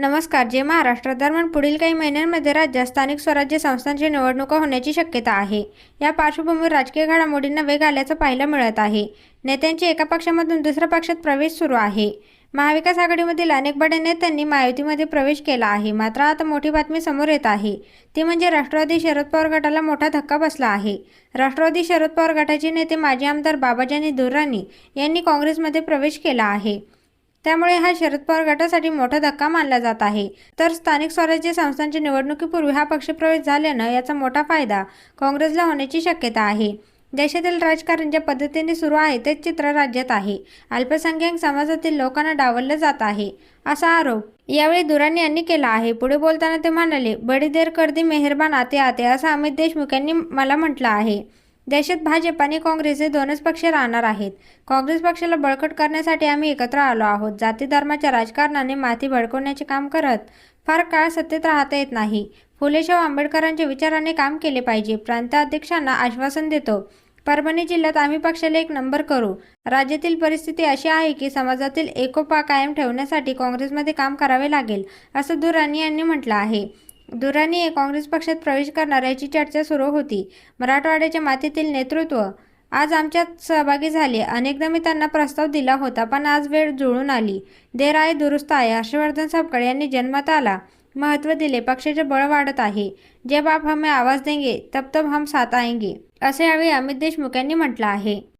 नमस्कार जे महाराष्ट्र दरम्यान पुढील काही महिन्यांमध्ये राज्यात स्थानिक स्वराज्य संस्थांची निवडणुका होण्याची शक्यता आहे. या पार्श्वभूमीवर राजकीय घडामोडींना वेग आल्याचं पाहायला मिळत आहे. नेत्यांचे एका पक्षामधून दुसऱ्या पक्षात प्रवेश सुरू आहे. महाविकास आघाडीमधील अनेक बड्या नेत्यांनी महायुतीमध्ये प्रवेश केला आहे. मात्र आता मोठी बातमी समोर येत आहे. ती म्हणजे राष्ट्रवादी शरद पवार गटाला मोठा धक्का बसला आहे. राष्ट्रवादी शरद पवार गटाचे नेते माजी आमदार बाबाजानी दुर्राणी यांनी काँग्रेसमध्ये प्रवेश केला आहे. त्यामुळे हा शरद पवार गटासाठी मोठा धक्का मानला जात आहे. तर स्थानिक स्वराज्य संस्थांच्या निवडणुकीपूर्वी हा पक्षप्रवेश झाल्यानं याचा मोठा फायदा काँग्रेसला होण्याची शक्यता आहे. देशातील राजकारण ज्या पद्धतीने सुरू आहे तेच चित्र राज्यात आहे. अल्पसंख्याक समाजातील लोकांना डावललं जात आहे असा आरोप यावेळी दुराणी यांनी केला आहे. पुढे बोलताना ते म्हणाले बडी देर कर्दी मेहरबान आते आते असं अमित देशमुख यांनी मला म्हटलं आहे. देशात भाजप आणि काँग्रेस हे दोनच पक्ष राहणार आहेत. काँग्रेस पक्षाला बळकट करण्यासाठी आम्ही एकत्र आलो आहोत. जाती धर्माच्या राजकारणाने माती भडकवण्याचे काम करत फार काळ सत्तेत राहता येत नाही. फुलेशाह आंबेडकरांच्या विचाराने काम केले पाहिजे. प्रांताध्यक्षांना आश्वासन देतो. परभणी जिल्ह्यात आम्ही पक्षाला एक नंबर करू. राज्यातील परिस्थिती अशी आहे की समाजातील एकोपा कायम ठेवण्यासाठी काँग्रेसमध्ये काम करावे लागेल असं दुराणी यांनी म्हटलं आहे. दुराणी काँग्रेस पक्षात प्रवेश करणार याची चर्चा सुरू होती. मराठवाड्याच्या मातीतील नेतृत्व आज आमच्यात सहभागी झाले. अनेकदा मी त्यांना प्रस्ताव दिला होता पण आज वेळ जुळून आली. देर आहे दुरुस्त आहे हर्षवर्धन सापकडे यांनी जन्मात आला महत्त्व दिले. पक्षाचे बळ वाढत आहे. जे बाप हमें आवाज देंगे तब तब हम साथ आएंगे असे यावेळी अमित देशमुख यांनी म्हटलं आहे.